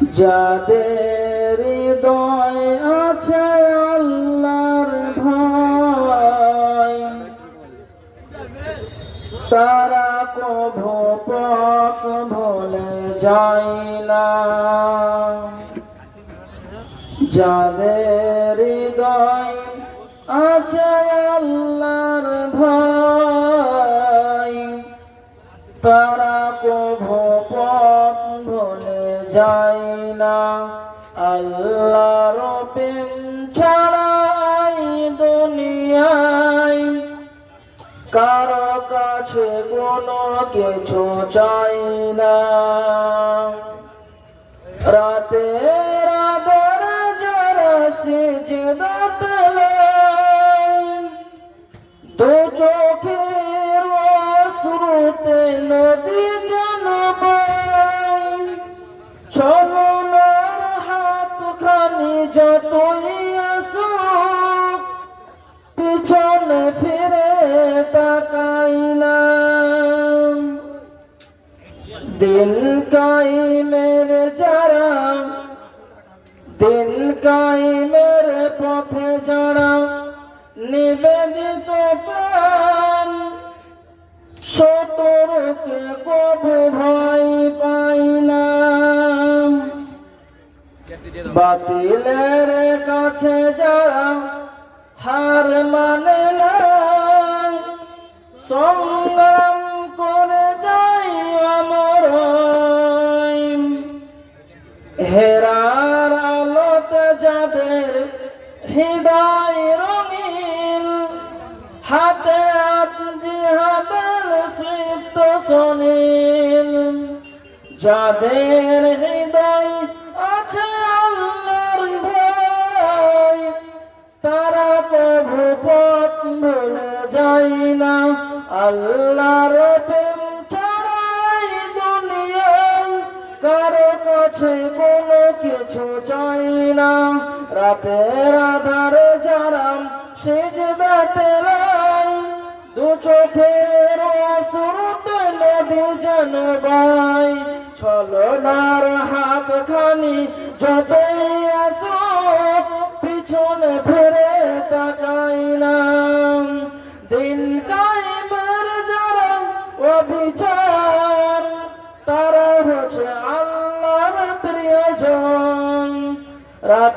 যাদের হৃদয় আছে আল্লাহর ভয়, তারা কভু পথ ভুলে যায় না। যাদের হৃদয় আছে আল্লাহর ভয়, তারা কভু পথ ভুলে যায় না। আল্লাহর প্রেম ছাড়া এই দুনিয়ায় কারও কাছে কোনো কিছু চাই না। রাতে রাতের যারা সিজদা পেলে দু চোখের অশ্রুতে নদী দিন কাইমের যারা দিন কাইমের পথে যারা নিবেদিত প্রাণ। শতরকে কবু ভয় পাই না বাতিলের কাছে যারা হার মানে না হৃদয় রঙিন, হাতে জিহাদের সিদ্ধ সনীল। যাদের হৃদয় আছে আল্লাহর ভয়, তারা প্রভু পথ ভুলে যায় না। আল্লাহর প্রেম ছাড়াই দুনিয়ায় কারও কাছে কিছু চাই না। রাতের আধারে জানাম সেজদাতে লাই দু চোখের অসুরতে নদী জানবাই ছলনার হাত খানি যতই আসো রাত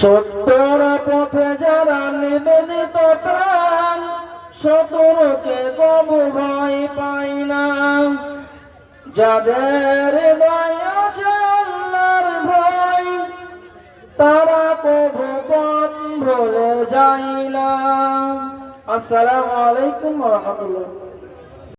সত্তর পথে যারা নিবেদিত প্রাণ, সতরকে কবু ভয় পাই না। যাদের হৃদয় আছে আল্লাহর ভয়, তারা কবু পথ ভুলে যায় না। আসসালামু আলাইকুম রহমতুল্লাহ।